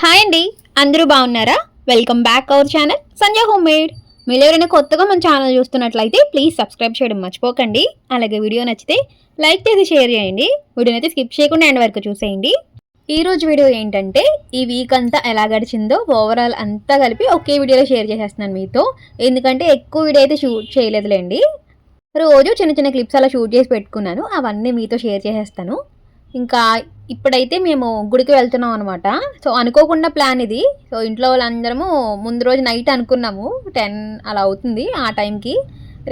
Hi అండి. అందరూ బాగున్నారా? Welcome back our channel Sanjay home made మీరు ఎవరైనా కొత్తగా మన ఛానల్ చూస్తున్నట్లయితే ప్లీజ్ సబ్స్క్రైబ్ చేయడం మర్చిపోకండి. అలాగే వీడియో నచ్చితే లైక్ చేసి షేర్ చేయండి. వీడియోని అయితే స్కిప్ చేయకుండా ఎండ్ వరకు చూసేయండి. ఈరోజు వీడియో ఏంటంటే ఈ వీక్ అంతా ఎలా గడిచిందో ఓవరాల్ అంతా కలిపి ఒకే వీడియోలో షేర్ చేసేస్తున్నాను మీతో. ఎందుకంటే ఎక్కువ వీడియో అయితే షూట్ చేయలేదులేండి. రోజు చిన్న చిన్న క్లిప్స్ అలా షూట్ చేసి పెట్టుకున్నాను. అవన్నీ మీతో షేర్ చేసేస్తాను. ఇంకా ఇప్పుడైతే మేము గుడికి వెళ్తున్నాం అనమాట సో అనుకోకుండా ప్లాన్ ఇది. సో ఇంట్లో వాళ్ళందరము ముందు రోజు నైట్ అనుకున్నాము. టెన్ అలా అవుతుంది ఆ టైంకి.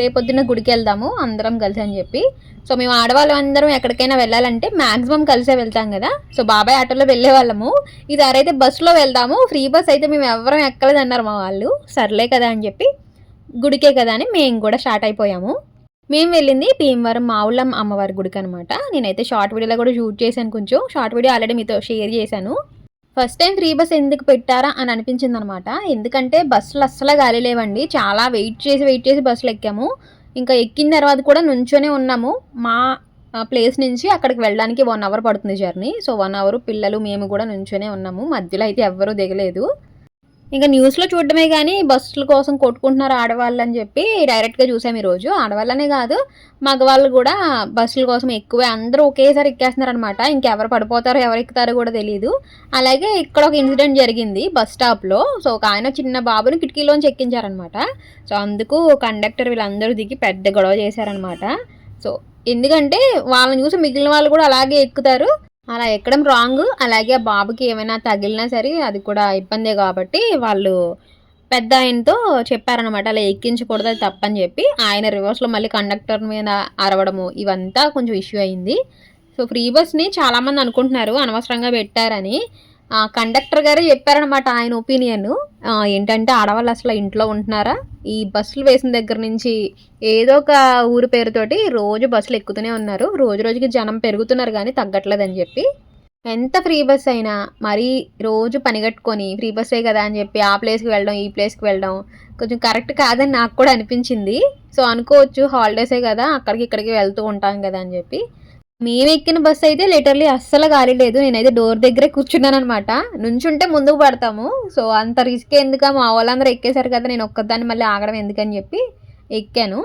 రేపొద్దున గుడికి వెళ్దాము అందరం కలిసి అని చెప్పి. సో మేము ఆడవాళ్ళం అందరం ఎక్కడికైనా వెళ్ళాలంటే మ్యాక్సిమం కలిసే వెళ్తాం కదా. సో బాబాయ్ ఆటోలో వెళ్ళే వాళ్ళము. ఇది అయితే బస్సులో వెళ్దాము. ఫ్రీ బస్ అయితే మేము ఎవరం ఎక్కలేదన్నారు మా వాళ్ళు. సర్లే కదా అని చెప్పి గుడికే కదా అని మేము కూడా స్టార్ట్ అయిపోయాము. మేము వెళ్ళింది భీమవరం మావుళ్ళం అమ్మవారి గుడికి అనమాట నేనైతే షార్ట్ వీడియోలో కూడా షూట్ చేశాను కొంచెం. షార్ట్ వీడియో ఆల్రెడీ మీతో షేర్ చేశాను. ఫస్ట్ టైం ఫ్రీ బస్ ఎందుకు పెట్టారా అని అనిపించింది అనమాట ఎందుకంటే బస్సులు అస్సలు గాలి లేవండి. చాలా వెయిట్ చేసి వెయిట్ చేసి బస్సులు ఎక్కాము. ఇంకా ఎక్కిన తర్వాత కూడా నుంచోనే ఉన్నాము. మా ప్లేస్ నుంచి అక్కడికి వెళ్ళడానికి వన్ అవర్ పడుతుంది జర్నీ. సో వన్ అవర్ పిల్లలు మేము కూడా నుంచోనే ఉన్నాము. మధ్యలో అయితే ఎవ్వరూ దిగలేదు. ఇంకా న్యూస్లో చూడడమే కానీ బస్సుల కోసం కొట్టుకుంటున్నారు ఆడవాళ్ళు అని చెప్పి డైరెక్ట్గా చూసాం ఈరోజు. ఆడవాళ్ళనే కాదు మగవాళ్ళు కూడా బస్సుల కోసం ఎక్కువే. అందరూ ఒకేసారి ఎక్కేస్తున్నారు అనమాట ఇంకెవరు పడిపోతారో ఎవరు ఎక్కుతారో కూడా తెలియదు అలాగే ఇక్కడ ఒక ఇన్సిడెంట్ జరిగింది బస్ స్టాప్లో. సో ఒక ఆయన చిన్న బాబుని కిటికీలోంచి ఎక్కించారనమాట సో అందుకు కండక్టర్ వీళ్ళందరూ దిగి పెద్ద గొడవ చేశారనమాట సో ఎందుకంటే వాళ్ళని చూసి మిగిలిన వాళ్ళు కూడా అలాగే ఎక్కుతారు. అలా ఎక్కడం రాంగ్. అలాగే ఆ బాబుకి ఏమైనా తగిలినా సరే అది కూడా ఇబ్బందే కాబట్టి వాళ్ళు పెద్ద ఆయనతో చెప్పారనమాట అలా ఎక్కించకూడదు అది తప్పని చెప్పి. ఆయన రివర్స్లో మళ్ళీ కండక్టర్ మీద అరవడము ఇవంతా కొంచెం ఇష్యూ అయింది. సో ఫ్రీ బస్ని చాలామంది అనుకుంటున్నారు అనవసరంగా పెట్టారని. కండక్టర్ గారు చెప్పారనమాట ఆయన ఒపీనియన్. ఏంటంటే ఆడవాళ్ళు అసలు ఇంట్లో ఉంటున్నారా? ఈ బస్సులు వేసిన దగ్గర నుంచి ఏదో ఒక ఊరు పేరుతోటి రోజు బస్సులు ఎక్కుతూనే ఉన్నారు. రోజు రోజుకి జనం పెరుగుతున్నారు కానీ తగ్గట్లేదని చెప్పి. ఎంత ఫ్రీ బస్ అయినా మరీ రోజు పనిగట్టుకొని ఫ్రీ బస్సే కదా అని చెప్పి ఆ ప్లేస్కి వెళ్ళడం ఈ ప్లేస్కి వెళ్ళడం కొంచెం కరెక్ట్ కాదని నాకు కూడా అనిపించింది. సో అనుకోవచ్చు హాలిడేసే కదా అక్కడికి ఇక్కడికి వెళ్తూ ఉంటాం కదా అని చెప్పి. మేము ఎక్కిన బస్సు అయితే లిటర్లీ అస్సలు గాలి లేదు. నేనైతే డోర్ దగ్గరే కూర్చున్నాను అనమాట నుంచుంటే ముందుకు పడతాము. సో అంత రిస్క్ ఎందుక? మా వాళ్ళందరూ ఎక్కేశారు కదా నేను ఒక్కదాన్ని మళ్ళీ ఆగడం ఎందుకని చెప్పి ఎక్కాను.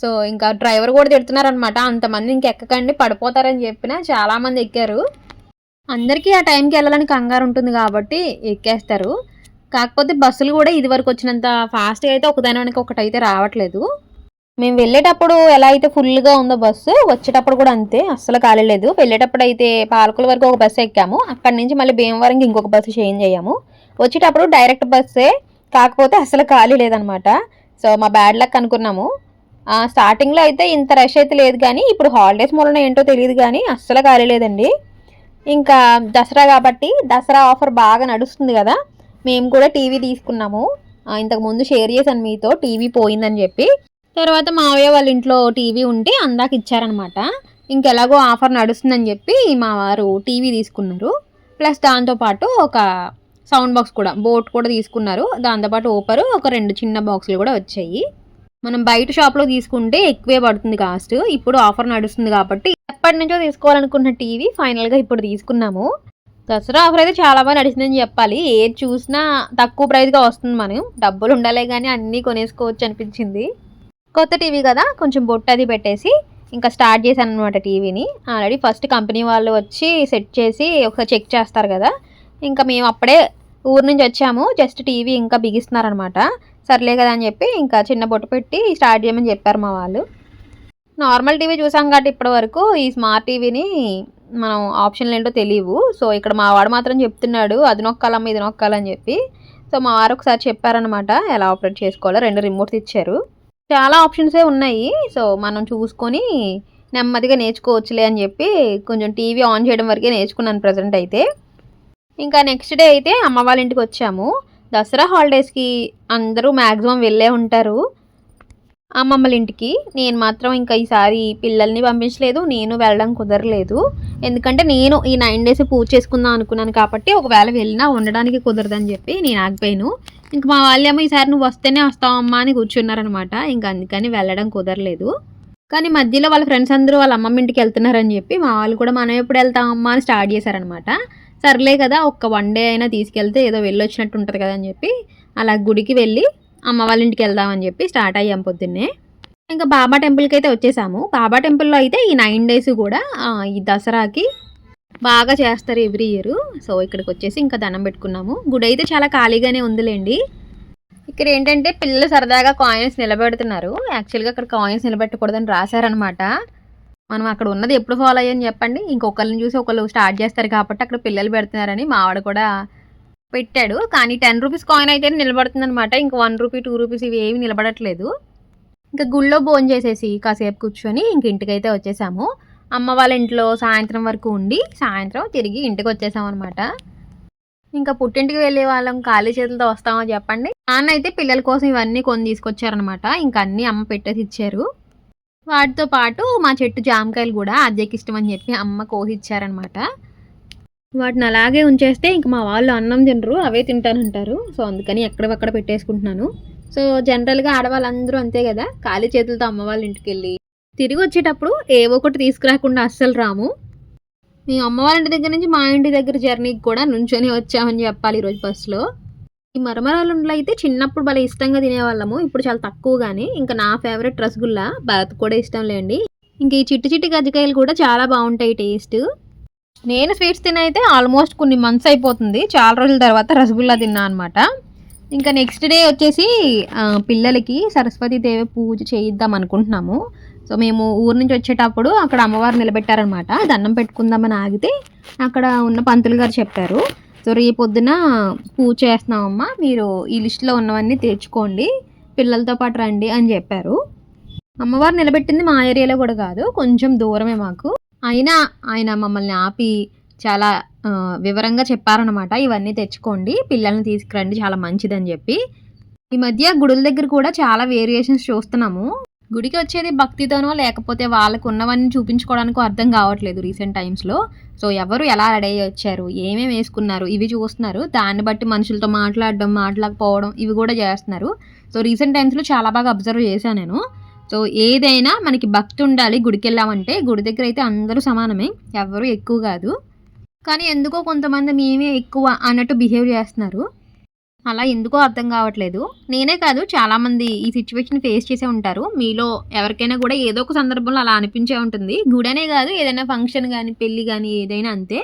సో ఇంకా డ్రైవర్ కూడా తిడుతున్నారనమాట అంతమంది ఇంకెక్కకండి పడిపోతారని చెప్పిన చాలామంది ఎక్కారు. అందరికీ ఆ టైంకి వెళ్ళాలని కంగారు ఉంటుంది కాబట్టి ఎక్కేస్తారు. కాకపోతే బస్సులు కూడా ఇది వరకు వచ్చినంత ఫాస్ట్గా అయితే ఒకదానికి ఒకటైతే రావట్లేదు. మేము వెళ్ళేటప్పుడు ఎలా అయితే ఫుల్గా ఉందో బస్సు వచ్చేటప్పుడు కూడా అంతే. అస్సలు కాలేదు వెళ్ళేటప్పుడు అయితే పాలకుల వరకు ఒక బస్సు ఎక్కాము. అక్కడి నుంచి మళ్ళీ భీమవరంకి ఇంకొక బస్సు చేంజ్ అయ్యాము. వచ్చేటప్పుడు డైరెక్ట్ బస్సే. కాకపోతే అసలు ఖాళీ లేదనమాట. సో మా బ్యాడ్ లక్ అనుకున్నాము. స్టార్టింగ్లో అయితే ఇంత రష్ అయితే లేదు కానీ ఇప్పుడు హాలిడేస్ మూలన ఏంటో తెలియదు కానీ అస్సలు ఖాళీ లేదండి. ఇంకా దసరా కాబట్టి దసరా ఆఫర్ బాగా నడుస్తుంది కదా. మేము కూడా టీవీ తీసుకున్నాము. ఇంతకు ముందు షేర్ చేశాను మీతో. టీవీ పోయిందని చెప్పి. తర్వాత మావయ్య వాళ్ళ ఇంట్లో టీవీ ఉంటే అందాక ఇచ్చారనమాట. ఇంకెలాగో ఆఫర్ నడుస్తుందని చెప్పి మా వారు టీవీ తీసుకున్నారు. ప్లస్ దాంతోపాటు ఒక సౌండ్ బాక్స్ కూడా బోట్ కూడా తీసుకున్నారు. దాంతోపాటు ఓపరు ఒక రెండు చిన్న బాక్సులు కూడా వచ్చాయి. మనం బయట షాప్లో తీసుకుంటే ఎక్కువే పడుతుంది కాస్ట్. ఇప్పుడు ఆఫర్ నడుస్తుంది కాబట్టి ఎప్పటి నుంచో తీసుకోవాలనుకున్న టీవీ ఫైనల్గా ఇప్పుడు తీసుకున్నాము. దసరా ఆఫర్ అయితే చాలా బాగా నడిచిందని చెప్పాలి. ఏది చూసినా తక్కువ ప్రైస్గా వస్తుంది మనం. డబ్బులు ఉండాలే కానీ అన్నీ కొనేసుకోవచ్చు అనిపించింది. కొత్త టీవీ కదా కొంచెం బొట్టు అది పెట్టేసి ఇంకా స్టార్ట్ చేశాను అనమాట టీవీని. ఆల్రెడీ ఫస్ట్ కంపెనీ వాళ్ళు వచ్చి సెట్ చేసి ఒకసారి చెక్ చేస్తారు కదా. ఇంకా మేము అప్పుడే ఊరు నుంచి వచ్చాము జస్ట్ టీవీ ఇంకా బిగిస్తున్నారనమాట సర్లే కదా అని చెప్పి ఇంకా చిన్న బొట్టు పెట్టి స్టార్ట్ చేయమని చెప్పారు మా వాళ్ళు. నార్మల్ టీవీ చూసాం కాబట్టి ఇప్పటి వరకు ఈ స్మార్ట్ టీవీని మనం ఆప్షన్లు ఏంటో తెలియవు. సో ఇక్కడ మా వాడు మాత్రం చెప్తున్నాడు అది నొక్కాలమ్మ ఇది నొక్కాలని చెప్పి. సో మా వారు ఒకసారి చెప్పారనమాట ఎలా ఆపరేట్ చేసుకోవాలో. రెండు రిమోట్స్ ఇచ్చారు చాలా ఆప్షన్సే ఉన్నాయి. సో మనం చూసుకొని నెమ్మదిగా నేర్చుకోవచ్చులే అని చెప్పి కొంచెం టీవీ ఆన్ చేయడం వరకే నేర్చుకున్నాను ప్రజెంట్ అయితే. ఇంకా నెక్స్ట్ డే అయితే అమ్మ వాళ్ళ ఇంటికి వచ్చాము. దసరా హాలిడేస్కి అందరూ మ్యాక్సిమం వెళ్ళే ఉంటారు. అమ్మమ్మల ఇంటికి. నేను మాత్రం ఇంకా ఈసారి పిల్లల్ని పంపించలేదు. నేను వెళ్ళడం కుదరలేదు. ఎందుకంటే నేను ఈ నైన్ డేస్ పూజ చేసుకుందాం అనుకున్నాను కాబట్టి ఒకవేళ వెళ్ళినా ఉండడానికి కుదరదని చెప్పి నేను ఆగిపోయాను. ఇంక మా వాళ్ళేమో ఈసారి నువ్వు వస్తేనే వస్తావమ్మా అని కూర్చున్నారనమాట. ఇంకా అందుకని వెళ్ళడం కుదరలేదు. కానీ మధ్యలో వాళ్ళ ఫ్రెండ్స్ అందరూ వాళ్ళ అమ్మమ్మ ఇంటికి వెళ్తున్నారని చెప్పి మా వాళ్ళు కూడా మనం ఎప్పుడు వెళ్తామమ్మా అని స్టార్ట్ చేశారనమాట. సర్లే కదా ఒక్క వన్ డే అయినా తీసుకెళ్తే ఏదో వెళ్ళొచ్చినట్టు ఉంటుంది కదా అని చెప్పి అలా గుడికి వెళ్ళి అమ్మ వాళ్ళ ఇంటికి వెళ్దామని చెప్పి స్టార్ట్ అయ్యాం పొద్దున్నే. ఇంకా బాబా టెంపుల్కి అయితే వచ్చేసాము. బాబా టెంపుల్లో అయితే ఈ నైన్ డేస్ కూడా ఈ దసరాకి బాగా చేస్తారు ఎవ్రీ ఇయర్. సో ఇక్కడికి వచ్చేసి ఇంకా దండం పెట్టుకున్నాము. గుడి అయితే చాలా ఖాళీగానే ఉందిలేండి. ఇక్కడ ఏంటంటే పిల్లలు సరదాగా కాయిన్స్ నిలబెడుతున్నారు. యాక్చువల్గా అక్కడ కాయిన్స్ నిలబెట్టకూడదని రాశారనమాట మనం అక్కడ ఉన్నది ఎప్పుడు ఫాలో అయ్యని చెప్పండి. ఇంకొకరిని చూసి ఒకళ్ళు స్టార్ట్ చేస్తారు కాబట్టి అక్కడ పిల్లలు పెడుతున్నారని మా కూడా పెట్టాడు. కానీ టెన్ రూపీస్ కాయిన్ అయితే నిలబడుతుంది అనమాట ఇంకా వన్ రూపీ టూ రూపీస్ ఇవి ఏవి నిలబడట్లేదు. ఇంకా గుళ్ళో భోజనం చేసేసి కాసేపు కూర్చొని ఇంక ఇంటికైతే వచ్చేసాము. అమ్మ వాళ్ళ ఇంట్లో సాయంత్రం వరకు ఉండి సాయంత్రం తిరిగి ఇంటికి వచ్చేసాం అనమాట ఇంకా పుట్టింటికి వెళ్ళే వాళ్ళం ఖాళీ చేతులతో వస్తామని చెప్పండి? నాన్న అయితే పిల్లల కోసం ఇవన్నీ కొని తీసుకొచ్చారనమాట ఇంకా అన్నీ అమ్మ పెట్టేసి ఇచ్చారు. వాటితో పాటు మా చెట్టు జామకాయలు కూడా అద్దెకి ఇష్టం అని చెప్పి అమ్మ కోహిచ్చారనమాట వాటిని అలాగే ఉంచేస్తే ఇంక మా వాళ్ళు అన్నం తినరు అవే తింటానంటారు. సో అందుకని ఎక్కడవక్కడ పెట్టేసుకుంటున్నాను. సో జనరల్గా ఆడవాళ్ళందరూ అంతే కదా ఖాళీ చేతులతో అమ్మ వాళ్ళ ఇంటికి వెళ్ళి తిరిగి వచ్చేటప్పుడు ఏవో ఒకటి తీసుకురాకుండా అస్సలు రాము. మీ అమ్మవారింటి దగ్గర నుంచి మా ఇంటి దగ్గర జర్నీకి కూడా నుంచొని వచ్చామని చెప్పాలి ఈరోజు బస్సులో ఈ మరమరాలు అయితే చిన్నప్పుడు భలే ఇష్టంగా తినేవాళ్ళము ఇప్పుడు చాలా తక్కువగానే ఇంకా నా ఫేవరెట్ రసగుల్లా భరత్ కూడా ఇష్టం లేండి. ఇంక ఈ చిట్టి చిట్టి గజ్జికాయలు కూడా చాలా బాగుంటాయి టేస్ట్ నేను స్వీట్స్ తినైతే ఆల్మోస్ట్ కొన్ని మంత్స్ అయిపోతుంది చాలా రోజుల తర్వాత రసగుల్లా తిన్నా అనమాట ఇంకా నెక్స్ట్ డే వచ్చేసి పిల్లలకి సరస్వతి దేవి పూజ చేయిద్దాం అనుకుంటున్నాము. సో మేము ఊరు నుంచి వచ్చేటప్పుడు అక్కడ అమ్మవారు నిలబెట్టారనమాట దండం పెట్టుకుందామని ఆగితే అక్కడ ఉన్న పంతులు గారు చెప్పారు. సో రేపు పొద్దున పూజ చేస్తున్నామమ్మా మీరు ఈ లిస్టులో ఉన్నవన్నీ తెచ్చుకోండి పిల్లలతో పాటు రండి అని చెప్పారు. అమ్మవారు నిలబెట్టింది మా ఏరియాలో కూడా కాదు కొంచెం దూరమే మాకు. అయినా ఆయన మమ్మల్ని ఆపి చాలా వివరంగా చెప్పారనమాట ఇవన్నీ తెచ్చుకోండి పిల్లల్ని తీసుకురండి చాలా మంచిదని చెప్పి. ఈ మధ్య గుడుల దగ్గర కూడా చాలా వేరియేషన్స్ చూస్తున్నాము. గుడికి వచ్చేది భక్తితోనో లేకపోతే వాళ్ళకు ఉన్నవన్నీ చూపించుకోవడానికి అర్థం కావట్లేదు రీసెంట్ టైమ్స్లో. సో ఎవరు ఎలా రెడీ అయ్యి వచ్చారు ఏమేమి వేసుకున్నారు ఇవి చూస్తున్నారు. దాన్ని బట్టి మనుషులతో మాట్లాడడం మాట్లాడకపోవడం ఇవి కూడా చేస్తున్నారు. సో రీసెంట్ టైమ్స్లో చాలా బాగా అబ్జర్వ్ చేశాను నేను. సో ఏదైనా మనకి భక్తి ఉండాలి గుడికి వెళ్ళామంటే గుడి దగ్గర అయితే అందరూ సమానమే ఎవరు ఎక్కువ కాదు. కానీ ఎందుకో కొంతమంది మేమే ఎక్కువ అన్నట్టు బిహేవ్ చేస్తున్నారు. అలా ఎందుకో అర్థం కావట్లేదు. నేనే కాదు చాలామంది ఈ సిచ్యువేషన్ ఫేస్ చేసే ఉంటారు. మీలో ఎవరికైనా కూడా ఏదో ఒక సందర్భంలో అలా అనిపించే ఉంటుంది. గుడనే కాదు ఏదైనా ఫంక్షన్ కానీ పెళ్ళి కానీ ఏదైనా అంతే.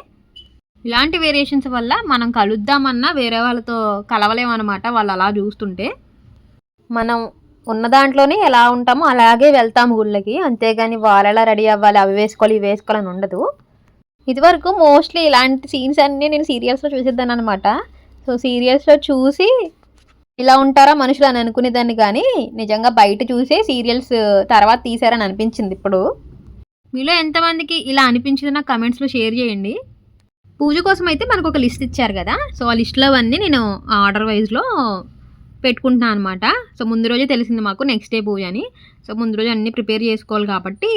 ఇలాంటి వేరియేషన్స్ వల్ల మనం కలుద్దామన్నా వేరే వాళ్ళతో కలవలేమన్నమాట వాళ్ళు అలా చూస్తుంటే. మనం ఉన్న దాంట్లోనే ఎలా ఉంటామో అలాగే వెళ్తాము గుళ్ళకి. అంతేగాని వాళ్ళలా రెడీ అవ్వాలి అవి వేసుకోవాలి ఇవి వేసుకోవాలని ఉండదు. ఇదివరకు మోస్ట్లీ ఇలాంటి సీన్స్ అన్నీ నేను సీరియల్స్లో చూసేద్దాను అనమాట సీరియల్స్లో చూసి ఇలా ఉంటారా మనుషులు అని అనుకునేదాన్ని కానీ నిజంగా బయట చూసే సీరియల్స్ తర్వాత తీసారని అనిపించింది ఇప్పుడు. మీలో ఎంతమందికి ఇలా అనిపించింది నాకు కమెంట్స్లో షేర్ చేయండి. పూజ కోసం అయితే మనకు ఒక లిస్ట్ ఇచ్చారు కదా సో ఆ లిస్ట్లో అవన్నీ నేను ఆర్డర్ వైజ్లో పెట్టుకుంటున్నాను అనమాట సో ముందు రోజే తెలిసింది మాకు నెక్స్ట్ డే పూజ అని. సో ముందు రోజు అన్నీ ప్రిపేర్ చేసుకోవాలి కాబట్టి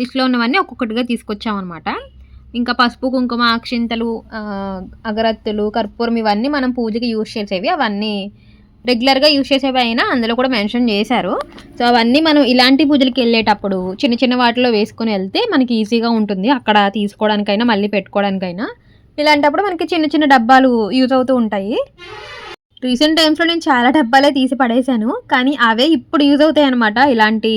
లిస్ట్లో ఉన్నవన్నీ ఒక్కొక్కటిగా తీసుకొచ్చామన్నమాట. ఇంకా పసుపు కుంకుమ అక్షింతలు అగరత్తులు కర్పూరం ఇవన్నీ మనం పూజకి యూజ్ చేసేవి. అవన్నీ రెగ్యులర్గా యూజ్ చేసేవి అయినా అందులో కూడా మెన్షన్ చేశారు. సో అవన్నీ మనం ఇలాంటి పూజలకి వెళ్ళేటప్పుడు చిన్న చిన్న వాటిలో వేసుకొని వెళ్తే మనకి ఈజీగా ఉంటుంది. అక్కడ తీసుకోవడానికైనా మళ్ళీ పెట్టుకోవడానికైనా. ఇలాంటప్పుడు మనకి చిన్న చిన్న డబ్బాలు యూజ్ అవుతూ ఉంటాయి. రీసెంట్ టైమ్స్లో నేను చాలా డబ్బాలే తీసి పడేశాను. కానీ అవే ఇప్పుడు యూజ్ అవుతాయి అనమాట ఇలాంటి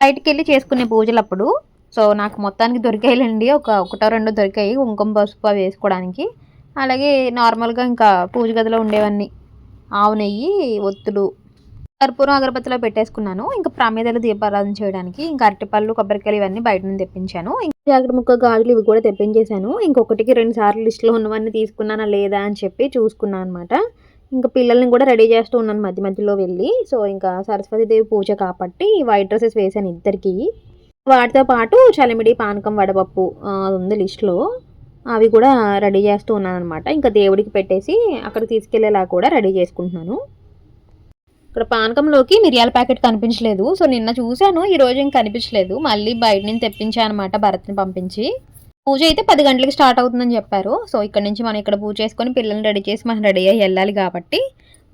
బయటికి వెళ్ళి చేసుకునే పూజలప్పుడు. సో నాకు మొత్తానికి దొరికాయిలండి. ఒక ఒకటో రెండో దొరికాయి. కుంకుమ పసుపు అవి వేసుకోవడానికి. అలాగే నార్మల్గా ఇంకా పూజ గదిలో ఉండేవన్నీ ఆవు నెయ్యి ఒత్తులు. కర్పూరం అగరబత్తిలో పెట్టేసుకున్నాను. ఇంకా ప్రమేదలు దీపారాధన చేయడానికి ఇంకా అరటిపళ్ళు కొబ్బరికాయలు ఇవన్నీ బయట నుంచి తెప్పించాను. ఇంకా జాగ్రత్త ముక్క గాజులు ఇవి కూడా తెప్పించేశాను. ఇంకొకటికి రెండు సార్లు లిస్టులో ఉన్నవన్నీ తీసుకున్నానా లేదా అని చెప్పి చూసుకున్నాను అనమాట ఇంకా పిల్లల్ని కూడా రెడీ చేస్తూ ఉన్నాను మధ్య మధ్యలో వెళ్ళి. సో ఇంకా సరస్వతీదేవి పూజ కాబట్టి వైట్ డ్రెస్సెస్ వేసాను ఇద్దరికి. వాటితో పాటు చలిమిడి పానకం వడపప్పు అది ఉంది లిస్ట్లో అవి కూడా రెడీ చేస్తూ ఉన్నాను అనమాట ఇంకా దేవుడికి పెట్టేసి అక్కడ తీసుకెళ్ళేలా కూడా రెడీ చేసుకుంటున్నాను. ఇక్కడ పానకంలోకి మిరియాల ప్యాకెట్ కనిపించలేదు. సో నిన్న చూశాను ఈరోజు ఇంక కనిపించలేదు. మళ్ళీ బయట నుంచి తెప్పించాను అనమాట భరత్ని పంపించి. పూజ అయితే పది గంటలకి స్టార్ట్ అవుతుందని చెప్పారు. సో ఇక్కడ నుంచి మనం ఇక్కడ పూజ చేసుకొని పిల్లల్ని రెడీ చేసి మనం రెడీ అయ్యి వెళ్ళాలి కాబట్టి.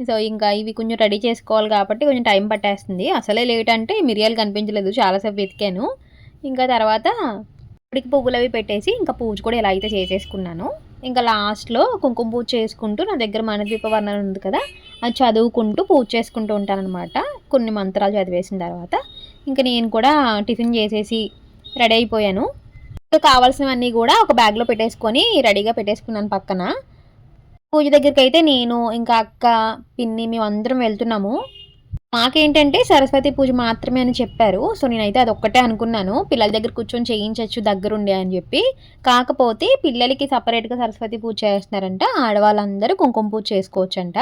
సో ఇంకా ఇవి కొంచెం రెడీ చేసుకోవాలి కాబట్టి కొంచెం టైం పట్టేస్తుంది. అసలే లేట్ అంటే మిరియాలు కనిపించలేదు. చాలాసేపు వెతికాను. ఇంకా తర్వాత ఇప్పటికి పువ్వులు అవి పెట్టేసి ఇంకా పూజ కూడా ఎలా అయితే చేసేసుకున్నాను ఇంకా లాస్ట్లో కుంకుమ పూజ చేసుకుంటూ నా దగ్గర మనదీప వర్ణన ఉంది కదా అది చదువుకుంటూ పూజ చేసుకుంటూ ఉంటానన్నమాట. కొన్ని మంత్రాలు చదివేసిన తర్వాత ఇంకా నేను కూడా టిఫిన్ చేసేసి రెడీ అయిపోయాను. ఇంకా కావాల్సినవన్నీ కూడా ఒక బ్యాగ్లో పెట్టేసుకొని రెడీగా పెట్టేసుకున్నాను పక్కన. పూజ దగ్గరికి అయితే నేను ఇంకా అక్క పిన్ని మేము అందరం వెళ్తున్నాము. మాకేంటంటే సరస్వతి పూజ మాత్రమే అని చెప్పారు. సో నేనైతే అది ఒక్కటే అనుకున్నాను. పిల్లల దగ్గర కూర్చొని చేయించవచ్చు దగ్గరుండి అని చెప్పి. కాకపోతే పిల్లలకి సపరేట్గా సరస్వతి పూజ చేస్తున్నారంట. ఆడవాళ్ళందరూ కుంకుమ పూజ చేసుకోవచ్చంట.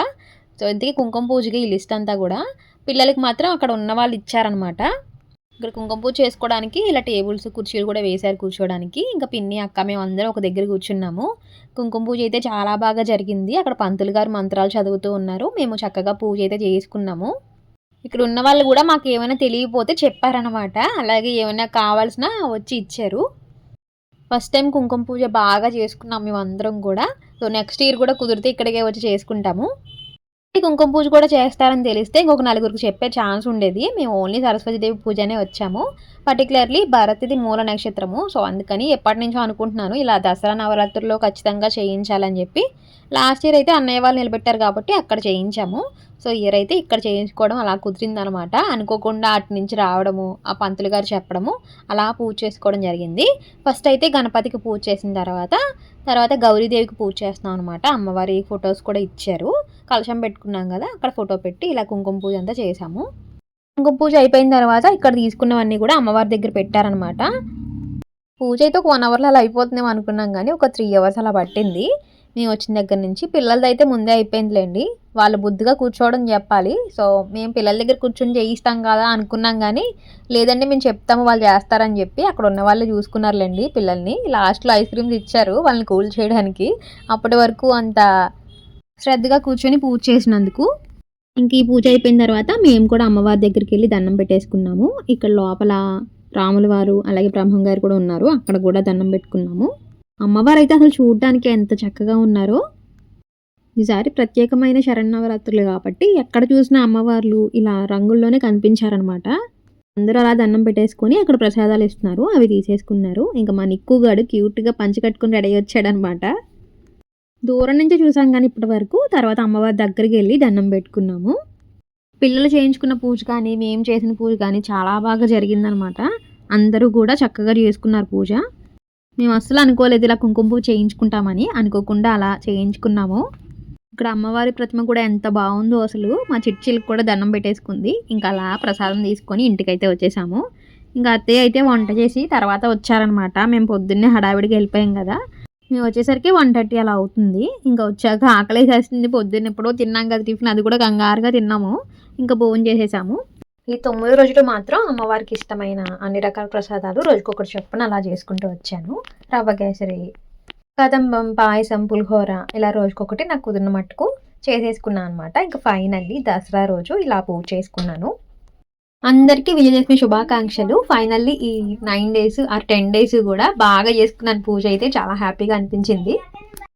సో ఇంతకీ కుంకుమ పూజకి ఈ లిస్ట్ అంతా కూడా పిల్లలకి మాత్రం అక్కడ ఉన్న వాళ్ళు ఇచ్చారనమాట. ఇక్కడ కుంకుమ పూజ చేసుకోవడానికి ఇలా టేబుల్స్ కుర్చీలు కూడా వేశారు కూర్చోవడానికి. ఇంకా పిన్ని అక్క మేము అందరం ఒక దగ్గర కూర్చున్నాము. కుంకుమ పూజ అయితే చాలా బాగా జరిగింది. అక్కడ పంతులు గారు మంత్రాలు చదువుతూ ఉన్నారు. మేము చక్కగా పూజ అయితే చేసుకున్నాము. ఇక్కడ ఉన్న వాళ్ళు కూడా మాకు ఏమైనా తెలియకపోతే చెప్పారనమాట అలాగే ఏమైనా కావాల్సిన వచ్చి ఇచ్చారు. ఫస్ట్ టైం కుంకుమ పూజ బాగా చేసుకున్నాం మేము అందరం కూడా. సో నెక్స్ట్ ఇయర్ కూడా కుదిరితే ఇక్కడికే వచ్చి చేసుకుంటాము. కుంకుమ పూజ కూడా చేస్తారని తెలిస్తే ఇంకొక నలుగురికి చెప్పే ఛాన్స్ ఉండేది. మేము ఓన్లీ సరస్వతీదేవి పూజనే వచ్చాము. పర్టికులర్లీ భరతిది మూల నక్షత్రము. సో అందుకని ఎప్పటి నుంచో అనుకుంటున్నాను ఇలా దసరా నవరాత్రుల్లో ఖచ్చితంగా చేయించాలని చెప్పి. లాస్ట్ ఇయర్ అయితే అన్నయ్య వాళ్ళు నిలబెట్టారు కాబట్టి అక్కడ చేయించాము. సో ఇయర్ అయితే ఇక్కడ చేయించుకోవడం అలా కుదిరిందనమాట. అనుకోకుండా అటు నుంచి రావడము ఆ పంతులు గారు చెప్పడము అలా పూజ చేసుకోవడం జరిగింది. ఫస్ట్ అయితే గణపతికి పూజ చేసిన తర్వాత తర్వాత గౌరీదేవికి పూజ చేస్తున్నాం అనమాట అమ్మవారి ఫొటోస్ కూడా ఇచ్చారు. కలశం పెట్టుకున్నాం కదా అక్కడ ఫోటో పెట్టి ఇలా కుంకుమ పూజ అంతా చేసాము కుంకుమ పూజ అయిపోయిన తర్వాత ఇక్కడ తీసుకున్నవన్నీ కూడా అమ్మవారి దగ్గర పెట్టారనమాట. పూజ అయితే ఒక వన్ అవర్లో అలా అయిపోతుందేమో అనుకున్నాం కానీ ఒక త్రీ అవర్స్ అలా పట్టింది. మేము వచ్చిన దగ్గర నుంచి పిల్లలది అయితే ముందే అయిపోయిందిలేండి. వాళ్ళు బుద్ధిగా కూర్చోవడం చెప్పాలి. సో మేము పిల్లల దగ్గర కూర్చొని చేయిస్తాం కదా అనుకున్నాం కానీ లేదండి మేము చెప్తాము వాళ్ళు చేస్తారని చెప్పి అక్కడ ఉన్న వాళ్ళు చూసుకున్నారులేండి పిల్లల్ని. లాస్ట్లో ఐస్ క్రీమ్స్ ఇచ్చారు వాళ్ళని కూల్ చేయడానికి. అప్పటి వరకు అంత శ్రద్ధగా కూర్చొని పూజ చేసినందుకు. ఇంక ఈ పూజ అయిపోయిన తర్వాత మేము కూడా అమ్మవారి దగ్గరికి వెళ్ళి దండం పెట్టేసుకున్నాము. ఇక్కడ లోపల రాముల వారు అలాగే బ్రహ్మం గారు కూడా ఉన్నారు. అక్కడ కూడా దండం పెట్టుకున్నాము. అమ్మవారు అయితే అసలు చూడడానికి ఎంత చక్కగా ఉన్నారో. ఈసారి ప్రత్యేకమైన శరణవరాత్రులు కాబట్టి ఎక్కడ చూసినా అమ్మవార్లు ఇలా రంగుల్లోనే కనిపించారనమాట. అందరూ అలా దండం పెట్టేసుకొని అక్కడ ప్రసాదాలు ఇస్తున్నారు అవి తీసేసుకున్నారు. ఇంకా మా నిక్కుగాడు క్యూట్గా పంచి కట్టుకుని రెడీ వచ్చాడనమాట. దూరం నుంచి చూసాం కానీ ఇప్పటి వరకు తర్వాత అమ్మవారి దగ్గరికి వెళ్ళి దండం పెట్టుకున్నాము. పిల్లలు చేయించుకున్న పూజ కానీ మేము చేసిన పూజ కానీ చాలా బాగా జరిగిందనమాట. అందరూ కూడా చక్కగా చేసుకున్నారు పూజ. మేము అస్సలు అనుకోలేదు ఇలా కుంకుమ పువ్వు చేయించుకుంటామని. అనుకోకుండా అలా చేయించుకున్నాము. ఇక్కడ అమ్మవారి ప్రతిమ కూడా ఎంత బాగుందో అసలు. మా చిట్చిలకు కూడా దండం పెట్టేసుకుంది. ఇంకా అలా ప్రసాదం తీసుకొని ఇంటికైతే వచ్చేసాము. ఇంకా అత్తయ్య అయితే వంట చేసి తర్వాత వచ్చారనమాట. మేము పొద్దున్నే హడావిడికి వెళ్ళిపోయాం కదా. మేము వచ్చేసరికి వన్ థర్టీ అలా అవుతుంది. ఇంకా వచ్చాక ఆకలి వేసేస్తుంది పొద్దున్న ఎప్పుడో తిన్నాం కదా టిఫిన్. అది కూడా కంగారుగా తిన్నాము. ఇంకా భోజనం చేసేసాము. ఈ తొమ్మిది రోజులు మాత్రం అమ్మవారికి ఇష్టమైన అన్ని రకాల ప్రసాదాలు రోజుకొకటి చొప్పున అలా చేసుకుంటూ వచ్చాను. రవ్వ కేసరి కదంబం పాయసం పులిహోర ఇలా రోజుకొకటి నాకు కుదిరిన మట్టుకు చేసేసుకున్నాను అనమాట ఇంకా ఫైనల్లీ దసరా రోజు ఇలా పూజ చేసుకున్నాను. అందరికీ విజయదశమి శుభాకాంక్షలు. ఫైనల్లీ ఈ nine days or ten days కూడా బాగా చేసుకున్నాను. పూజ అయితే చాలా హ్యాపీగా అనిపించింది.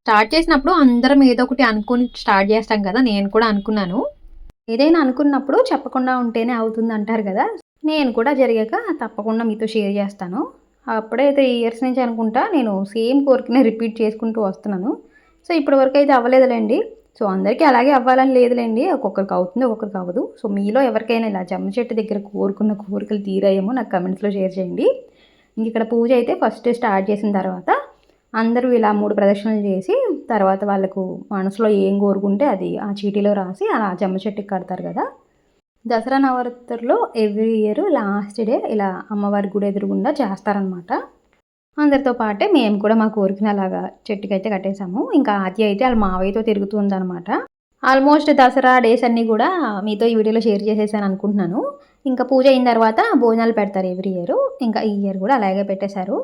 స్టార్ట్ చేసినప్పుడు అందరం ఏదో ఒకటి అనుకుని స్టార్ట్ చేస్తాం కదా నేను కూడా అనుకున్నాను. ఏదైనా అనుకున్నప్పుడు చెప్పకుండా ఉంటేనే అవుతుంది అంటారు కదా. నేను కూడా జరిగాక తప్పకుండా మీతో షేర్ చేస్తాను. అప్పుడే త్రీ ఇయర్స్ నుంచి అనుకుంటా నేను సేమ్ కోరికనే రిపీట్ చేసుకుంటూ వస్తున్నాను. సో ఇప్పటి వరకు అయితే అవ్వలేదులేండి. సో అందరికీ అలాగే అవ్వాలని లేదులేండి. ఒక్కొక్కరికి అవుతుంది ఒక్కొక్కరికి అవ్వదు. సో మీలో ఎవరికైనా ఇలా జమ్మ చెట్టు దగ్గర కోరుకున్న కోరికలు తీరాయేమో నాకు కమెంట్స్లో షేర్ చేయండి. ఇంక ఇక్కడ పూజ అయితే ఫస్ట్ స్టార్ట్ చేసిన తర్వాత అందరూ ఇలా మూడు ప్రదక్షిణలు చేసి తర్వాత వాళ్ళకు మనసులో ఏం కోరుకుంటే అది ఆ చీటీలో రాసి అలా జమ్మ చెట్టుకి కడతారు కదా. దసరా నవరాత్రుల్లో ఎవ్రీ ఇయర్ లాస్ట్ డే ఇలా అమ్మవారి గుడి ఎదురుగుండా చేస్తారనమాట అందరితో పాటే మేము కూడా మా కోరికను అలాగా చెట్టుకైతే కట్టేశాము. ఇంకా ఆది అయితే వాళ్ళ మావయ్యతో తిరుగుతుందనమాట ఆల్మోస్ట్ దసరా డేస్ అన్నీ కూడా మీతో ఈ వీడియోలో షేర్ చేసేసాను అనుకుంటున్నాను. ఇంకా పూజ అయిన తర్వాత భోజనాలు పెడతారు ఎవ్రీ ఇయర్. ఇంకా ఈ ఇయర్ కూడా అలాగే పెట్టేశారు.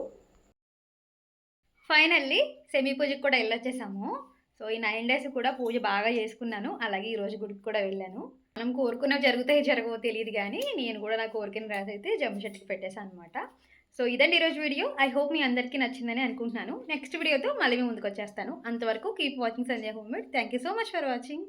ఫైనల్లీ సెమీ పూజకి కూడా వెళ్ళొచ్చేసాము. సో ఈ నైన్ డేస్ కూడా పూజ బాగా చేసుకున్నాను. అలాగే ఈ రోజు గుడికి కూడా వెళ్ళాను. మనం కోరుకున్నవి జరుగుతాయి జరగవో తెలియదు కానీ నేను కూడా నా కోరికను రాసైతే జమ్ము చెట్టుకి పెట్టేశాను అనమాట సో ఇదండి ఈరోజు వీడియో. ఐ హోప్ మీ అందరికీ నచ్చిందని అనుకుంటున్నాను. నెక్స్ట్ వీడియోతో మళ్ళీ మీ ముందుకు వచ్చేస్తాను. అంతవరకు keep watching Sanjay home made thank you so much for watching